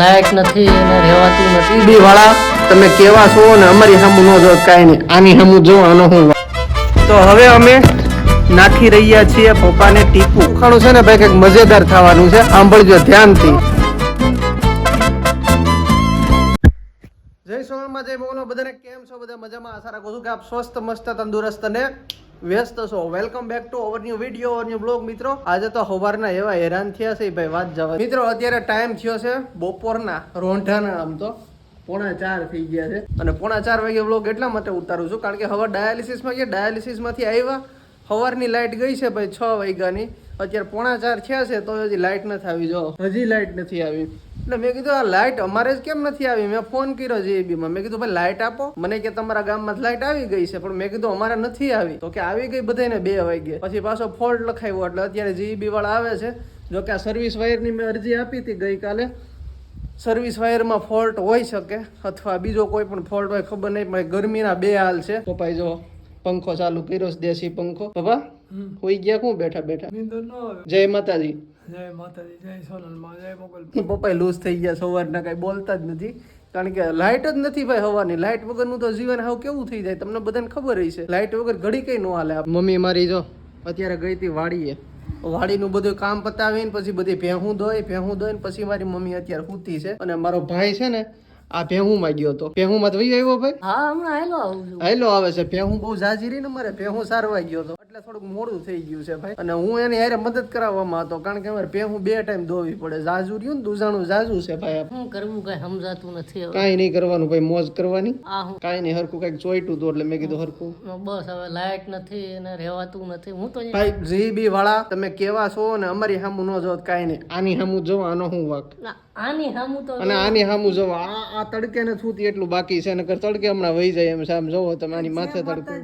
લાયક નથી અને રહેવાતું નથી. બી વાળા તમે કેવા છો ને અમારી સામું ન જો કાંઈ નહીં. આની સામું જો આનો હું તો હવે અમે નાખી રહ્યા છીએ પપ્પાને ટીપું. ખાણું છે ને ભાઈ કંઈક મજેદાર થવાનું છે. સાંભળજો ધ્યાનથી. જય સોનલમાં જય બોલો બધાને કેમ છો? બધા મજામાં? આશા રાખું છું કે આપ સ્વસ્થ મસ્ત તંદુરસ્ત અને વ્યસ્ત છો. Welcome back to our new video our new blog મિત્રો. આજે તો સવારના એવા હેરાન થયા છે, ભાઈ, વાત જવા. મિત્રો, અત્યારે ટાઈમ થયો છે બપોરના, રોંઢાના આમ તો. પોણા ચાર થઈ ગયા છે. અને પોણા ચાર વાગે બ્લોગ એટલા માટે ઉતારું છું, કારણ કે હવે ડાયાલિસિસમાં ગયા ડાયાલિસિસમાંથી આવ્યા સવારની લાઇટ ગઈ છે ભાઈ છ વાગ્યાની. અત્યારે પોણા ચાર થયા છે, તો હજી લાઇટ નથી આવી, જો. હજી લાઇટ નથી આવી. એટલે મેં કીધું, આ લાઇટ અમારે જ કેમ નથી આવી? મેં ફોન કર્યો જીબીમાં મેં કીધું, ભાઈ લાઇટ આપો. મને કે, તમારા ગામમાં લાઇટ આવી ગઈ છે. પણ મેં કીધું, અમારે નથી આવી. તો કે, આવી ગઈ બધાને બે વાગે. પછી પાછો ફોલ્ટ લખાવ્યો, એટલે અત્યારે જીબી વાળા આવે છે. જો કે આ સર્વિસ વાયરની મેં અરજી આપી હતી ગઈકાલે. સર્વિસ વાયરમાં ફોલ્ટ હોઈ શકે, અથવા બીજો કોઈ પણ ફોલ્ટ હોય, ખબર નહીં ગરમીના બે હાલ છે. પપ્પાએ જો પંખો ચાલુ કર્યો દેશી પંખો. બાબા હોઈ ગયા કોણ બેઠા બેઠા? જય માતાજી. જય માતાજી જય સોનલમાં જય મોગલ પપ્પા લૂઝ થઈ ગયા સવારના કઈ બોલતા જ નથી. કારણ કે લાઇટ જ નથી ભાઈ હવાની. લાઇટ વગરનું તો જીવન હાવ કેવું થઈ જાય તમને બધાને ખબર હશે. લાઇટ વગર ઘડી કઈ ન હાલે. મમ્મી મારી જો અત્યારે ગઈ હતી વાડીએ. વાડીનું બધું કામ પતાવીને પછી બધી ભેહું ધોઈ ભેહું ધોઈને પછી મારી મમ્મી અત્યારે સૂતી છે. અને મારો ભાઈ છે ને આ ભેહું માં ગયો હતો ભેહું માં વહી આવ્યો ભાઈ? હા હમણાં હેલો આવું છું. હેલો આવે છે. ભેહું બહુ જાજી રહી ને મારે. ભેહું સારવા ગયો હતો એટલે થોડુંક મોડું થઈ ગયું છે ભાઈ. અને હું એને યારે મદદ કરાવવામાં હતો. કારણ કે અમારે ભેહું બે ટાઈમ ધોવી પડે. જાજુ રહ્યું ને દુજાણું જાજુ છે ભાઈ શું કરવું કઈ સમજાતું નથી કાઈ નહીં કરવાનું ભાઈ. મોજ કરવાની. કાંઈ નહીં. હરખું કંઈક ચોઈટું હતું એટલે મેં કીધું હરખું. બસ હવે લાયક નથી અને રહેવાતું નથી. હું તો ભાઈ જીબી વાળા તમે કેવા છો ને અમારી સામું ન જોત કાઈ નહીં. આની સામું જો આનો હું વાક? ના, આની તો અને આની હામું જો આ આ તડકે ને છૂતી એટલું બાકી છે નકર તડકે હમણાં વહી જાય એમ સામ જોવો તમે આની માથે તડકો.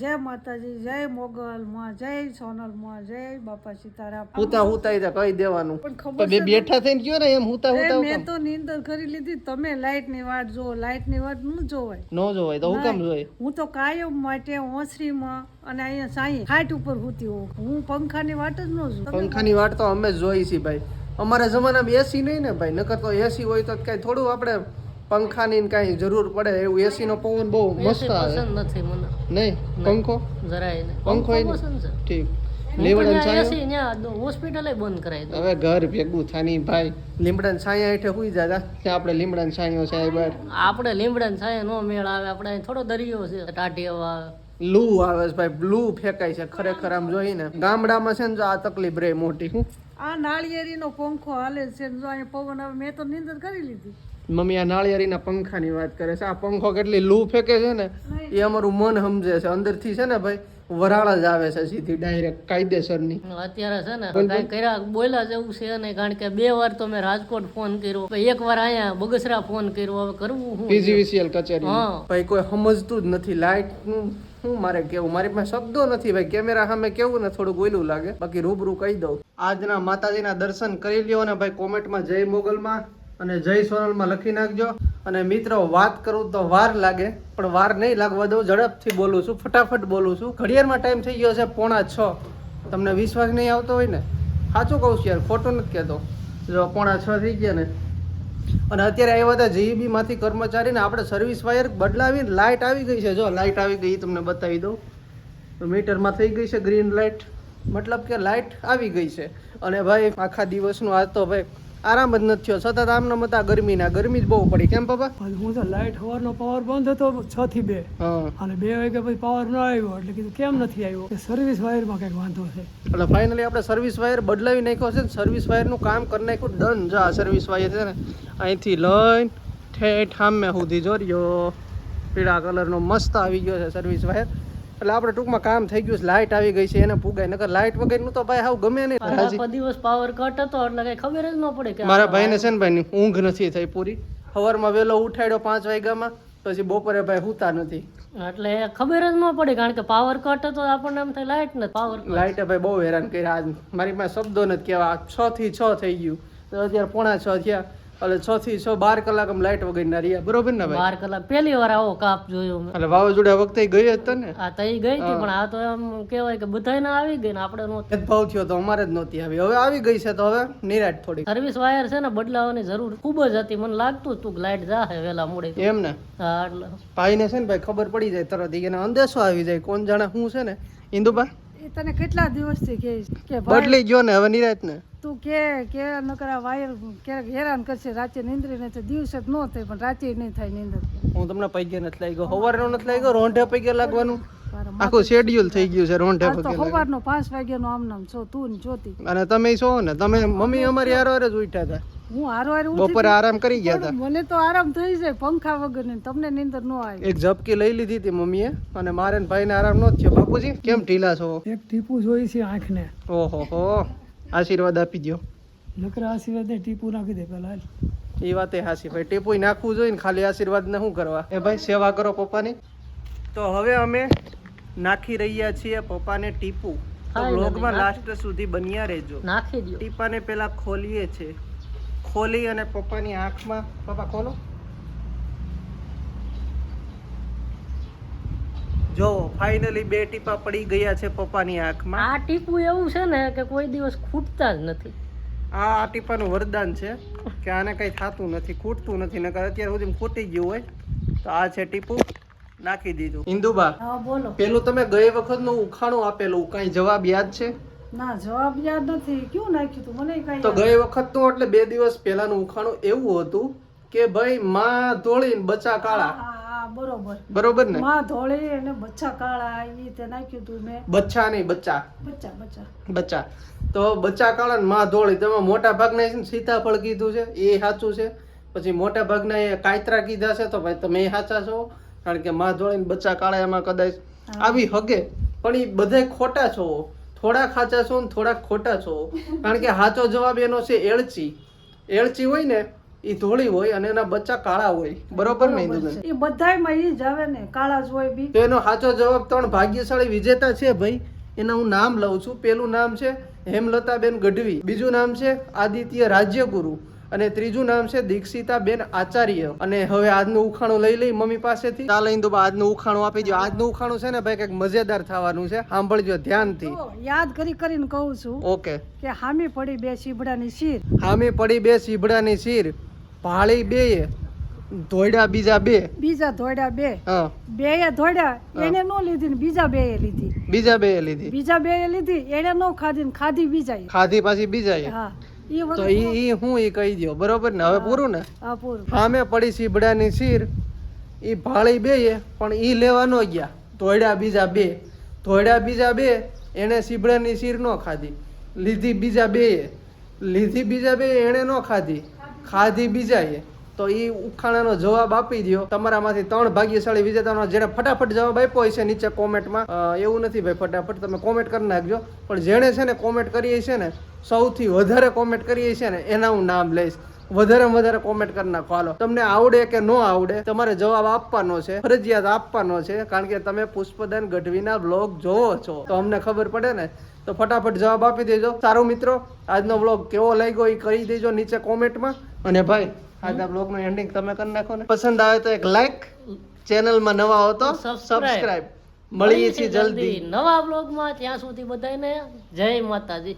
જય માતાજી જય મોગલ માં જય સોનલમાં જય બાપા સીતારામ. હુતા હુતા ઈ કહી દેવાનું? પણ બે બેઠા થઈને કયો ને એમ હુતા હુતા મેં તો નીંદર કરી લીધી તમે લાઈટની વાટ જો લાઈટની વાટ ન જોવાય. ન જોવાય તો હું કેમ જોય હું તો કાયમ માટે ઓસરી માં અને અહીંયા સાઈ હાટ ઉપર હુતી હું હું પંખાની વાટ જ ન જોઉં. પંખાની વાટ તો અમે જ જોઈ છી ભાઈ. અમારા જમાનામાં એસી નહીં ને ભાઈ નકર તો એસી હોય તો કઈ થોડું આપણે પંખાની ને કાંઈ જરૂર પડે એવું એસી નો પવન બહુ મસ્ત આવે. નથી મને. નહીં? પંખો? જરાય નહીં. પંખો છે. ઠીક. લીમડન છાંયો? હોસ્પિટલે બંધ કરાવી દઉં હવે ઘર ભેગું થાની ભાઈ. લીમડન છાંયા હેઠે હુઈ જા જા. ત્યાં આપણે લીમડન છાંયો છે આ આપણે લીમડા છાયા નો મેળ આવે આપણે થોડો દરિયો છે ટાઢી હવા લૂ આવે છે ભાઈ બ્લુ ફેંકાય છે ખરેખર આમ જોઈને. ગામડામાં છે ને જો આ તકલીફ રહે મોટી હું. આ નાળિયેરીનો પંખો હાલે છે જો અહીંયા પવન આવે મેં તો નિંદર કરી લીધી. મમ્મી આ નાળિયેરીના પંખાની વાત કરે છે. આ પંખો કેટલી લૂ ફેંકે છે ને એ અમારું મન સમજે છે. અંદરથી છે ને ભાઈ વરાળ જ આવે છે સીધી ડાયરેક્ટ કાયદેસરની. અત્યારે છે ને કઈ કર્યા બોલ્યા જેવું છે નહીં કારણ કે બે વાર તો મેં રાજકોટ ફોન કર્યો એક વાર અહીંયા બગસરા ફોન કર્યો. હવે કરવું પીજીવીસીએલ કચેરી હા. ભાઈ કોઈ સમજતું જ નથી. લાઇટનું શું મારે કેવું? મારી પાસે શબ્દો નથી ભાઈ. કેમેરા સામે કેવું ને થોડું ગોયલું લાગે. બાકી રૂબરૂ કહી દઉં. આજના માતાજીના દર્શન કરી લ્યો અને ભાઈ કોમેન્ટમાં જય મોગલમાં અને જય સોનલમાં લખી નાખજો. અને મિત્રો, વાત કરું તો વાર લાગે, પણ વાર નહીં લાગવા દઉં. ઝડપથી બોલું છું, ફટાફટ બોલું છું. ઘડિયાળમાં ટાઈમ થઈ ગયો છે પોણા છ. તમને વિશ્વાસ નહીં આવતો હોય ને? સાચું કહું છું યાર, ખોટું નથી કહેતો. જો પોણા છ થઈ ગયા ને અને અત્યારે આવ્યા હતા જીઈબી માંથી કર્મચારીને આપણે સર્વિસ વાયર બદલાવીને લાઇટ આવી ગઈ છે. જો લાઇટ આવી ગઈ તમને બતાવી દઉં. મીટરમાં થઈ ગઈ છે ગ્રીન લાઇટ મતલબ કે લાઇટ આવી ગઈ છે. અને ભાઈ, આખા દિવસનું આજ તો ભાઈ આરામ જ નથી થયો. સતત આમને મતા ગરમીના ગરમી જ બહુ પડી. કેમ પપ્પા હું તો લાઈટ નો પાવર બંધ હતો છ થી બે. અને બે વાગે પછી પાવર ન આવ્યો એટલે કીધું કેમ નથી આવ્યો? સર્વિસ વાયરમાં કંઈક વાંધો છે. એટલે ફાઇનલી આપણે સર્વિસ વાયર બદલાવી નાખ્યો છે સર્વિસ સર્વિસ વાયરનું કામ કરી નાખ્યું. ડન. જા સર્વિસ વાયર છે ને અહીંથી લઈને ઠેઠ સામે સુધી જોર્યો પીળા કલરનો મસ્ત આવી ગયો છે સર્વિસ વાયર એટલે આપણે ટૂંકમાં કામ થઈ ગયું છે લાઇટ આવી ગઈ છે એને પુગાય. નકર લાઇટ વગરનું તો ભાઈ હાવ ગમે નહીં. રાજી દિવસ પાવર કટ હતો એટલે કઈ ખબર જ ન પડે કે મારા ભાઈને છે ને ભાઈ ઊંઘ નથી થઈ પૂરી. સવારમાં વહેલો ઉઠાડ્યો પાંચ વાગ્યામાં પછી બપોરે ભાઈ સૂતા નથી. એટલે ખબર જ ન પડે કારણ કે પાવર કટ હતો આપણને એમ થાય લાઈટ નથી પાવર લાઇટે ભાઈ બહુ હેરાન કર્યા. આજ મારી પાસે શબ્દો નથી કહેવા છ થી છ થઈ ગયું. તો અત્યારે પોણા છ થયા. એટલે છ થી છ બાર કલાક આમ લાઈટ વગરના રહ્યા. બરોબર ને ભાઈ? બાર કલાક. પહેલી વાર આવો કાપ જોયો મેં. એટલે વાવાઝોડા વખતે ગઈ હતા ને આ તઈ ગઈ હતી પણ આ તો એમ કહેવાય કે બધાને આવી ગઈ ને આપણે નો ભેદભાવ થયો તો અમારે જ નહોતી આવી. હવે આવી ગઈ છે તો હવે નિરાટ થોડી સર્વિસ વાયર છે ને બદલાવાની જરૂર ખૂબ જ હતી. મને લાગતું હતું લાઈટ જાહે વેલા મોડે. એમ ને? હા એટલે. ભાઈને છે ને ભાઈ ખબર પડી જાય તરત એને અંદેશો આવી જાય કોણ જાણે શું છે ને. ઇન્દુબા એ તને કેટલા દિવસથી કે ભાઈ બદલી ગયો ને હવે નિરાત ને તું કે કે નકરા વાયર ક્યારેક હેરાન કરશે. રાતે નિંદ્રી ને તો દિવસે જ ન થાય પણ રાતે નહીં થાય નિંદર. હું તમને પૈગે નથી લાગ્યો. સવારનો નથી લાગ્યો રોંઢે પૈગે લાગવાનું? આખું શેડ્યુલ થઈ ગયું છે રોંઢે તો પગે નો સવારનો પાંચ વાગ્યાનો આમ નામ છો તું ને જોતી અને તમે છો ને તમે મમ્મી અમારી યાર હારે જ ઉઠ્યા હતા. હું હારો હારે બપોરે આરામ કરી ગયા હતા મને તો આરામ થઈ જાય પંખા વગર ને તમને નીંદર ન આવે. એક ઝપકી લઈ લીધી હતી મમ્મીએ અને મારે ને ભાઈને આરામ ન થયો. બાપુજી કેમ ઢીલા છો? એક ટીપુ જોઈ છે આંખને. ઓહો હો આશીર્વાદ આપી દો નકરા આશીર્વાદ ટીપુ નાખી દે પેલા એ વાતે હાસી ભાઈ ટીપુ નાખવું જોઈએ ને ખાલી આશીર્વાદ ને શું કરવા? એ ભાઈ સેવા કરો પપ્પાની. તો હવે અમે નાખી રહ્યા છીએ પપ્પાને ટીપુ. બ્લોગમાં લાસ્ટ સુધી બન્યા રહેજો. નાખી દો ટીપાને પેલા ખોલીએ છે. ખોલી અને પપ્પાની આંખમાં પપ્પા ખોલો. જો ફાઇનલી બે ટીપા પડી ગયા છે પપ્પાની આંખમાં. આ ટીપું એવું છે ને કે કોઈ દિવસ ખૂટતા જ નથી. આ આ ટીપાનું વરદાન છે કે આને કંઈ થતું નથી ખૂટતું નથી. નકર અત્યારે સુધી ખૂટી ગયું હોય તો આ છે ટીપું. નાખી દીધું. ઇન્દુબા બોલો. પેલું તમે ગઈ વખતનું ઉખાણું આપેલું કઈ જવાબ યાદ છે? ના જવાબ યાદ નથી. ક્યું નાખ્યું તું? મને કઈ તો ગઈ વખતનું એટલે બે દિવસ પહેલાનું ઉખાણું એવું હતું કે ભાઈ માં ધોળી ને બચા કાળા. બરોબર. બરોબર ને? માં ધોળી અને બચ્ચા કાળા એ તે નાખ્યું તું મેં. બચ્ચા નહીં બચ્ચા. બચ્ચા બચ્ચા. બચ્ચા. તો બચ્ચા કાળા ને માં ધોળી તેમાં મોટા ભાગના ને સીતાફળ કીધું છે એ સાચું છે. પછી મોટા ભાગના એ કાયતરા કીધા છે તો ભાઈ તમે એ સાચા છો કારણ કે માં ધોળી ને બચ્ચા કાળા એમાં કદાચ આવી હગે. પણ એ બધે ખોટા છો. થોડાક ખાચા છો ને થોડાક ખોટા છો. કારણ કે સાચો જવાબ એનો છે એળચી. એળચી હોય ને એ ધોળી હોય અને એના બચ્ચા કાળા હોય. બરોબર ને ઇન્દુબેન એ બધાયમાં ઈ જ આવે ને કાળા જ હોય બી. તો એનો સાચો જવાબ ત્રણ ભાગ્યશાળી વિજેતા છે ભાઈ. એના હું નામ લઉં છું. પેલું નામ છે હેમલતાબેન ગઢવી. બીજું નામ છે આદિત્ય રાજ્યગુરુ. અને ત્રીજું નામ છે દીક્ષિતાબેન આચાર્ય. અને હવે આજનું ઉખાણું લઈ લઈ મમ્મી પાસેથી. ચાલ ઇન્દુબા આજનું ઉખાણું આપી દો આજનું ઉખાણું છે ને ભાઈ કંઈક મજેદાર થવાનું છે. સાંભળજો ધ્યાનથી. યાદ કરી કરીને કહું છું ઓકે. કે હામી પડી બે સીબડાની શીર. હામી પડી બે સીબડાની શીર. ભાળી બે ધોયડા બીજા બે. બીજા ધોડ્યા બે. બે એ ધોડ્યા એને નો લીધી ને બીજા બે એ લીધી. બીજા બે લીધી. બીજા બે એ લીધી એને નો ખાધી ને ખાધી બીજા ખાધી પાછી બીજા હા. તો ઈ ઈ હું ઈ કહી દો બરોબર ને? હવે પૂરું ને? હા પૂરું. સામે પડી સીબડાની શીર. ઈ ભાળી બે પણ ઈ લેવા ન ગયા. ધોયડા બીજા બે. ધોયડા બીજા બે એણે સીબડાની શીર ન ખાધી. લીધી બીજા બે લીધી બીજા બે એણે ન ખાધી. ખાધી બીજાએ તો એ ઉખાણાનો જવાબ આપી દો તમારામાંથી ત્રણ ભાગ્યશાળી વિજેતાનો જેણે ફટાફટ જવાબ આપ્યો છે નીચે કોમેન્ટમાં. એવું નથી ભાઈ, ફટાફટ તમે કોમેન્ટ કરી નાખજો. પણ જેણે છે ને કોમેન્ટ કરી છે ને, સૌથી વધારે કોમેન્ટ કરી છે ને, એના હું નામ લઈશ. વધારે વધારે કોમેન્ટ કરી નાખો. હાલો, તમને આવડે કે ન આવડે, તમારે જવાબ આપવાનો છે, ફરજિયાત આપવાનો છે, કારણ કે તમે પુષ્પદાન ગઢવીના બ્લોગ જોવો છો. તો અમને ખબર પડે ને, તો ફટાફટ જવાબ આપી દેજો. સારું મિત્રો, આજનો બ્લોગ કેવો લાગ્યો એ કહી દેજો નીચે કોમેન્ટમાં. અને ભાઈ આજના બ્લોગનું એન્ડિંગ તમે કરી નાખો ને. પસંદ આવે તો એક લાઈક ચેનલમાં નવા હો તો સબસ્ક્રાઇબ મળીએ છીએ જલ્દી. નવા બ્લોગમાં ત્યાં સુધી બધાને જય માતાજી.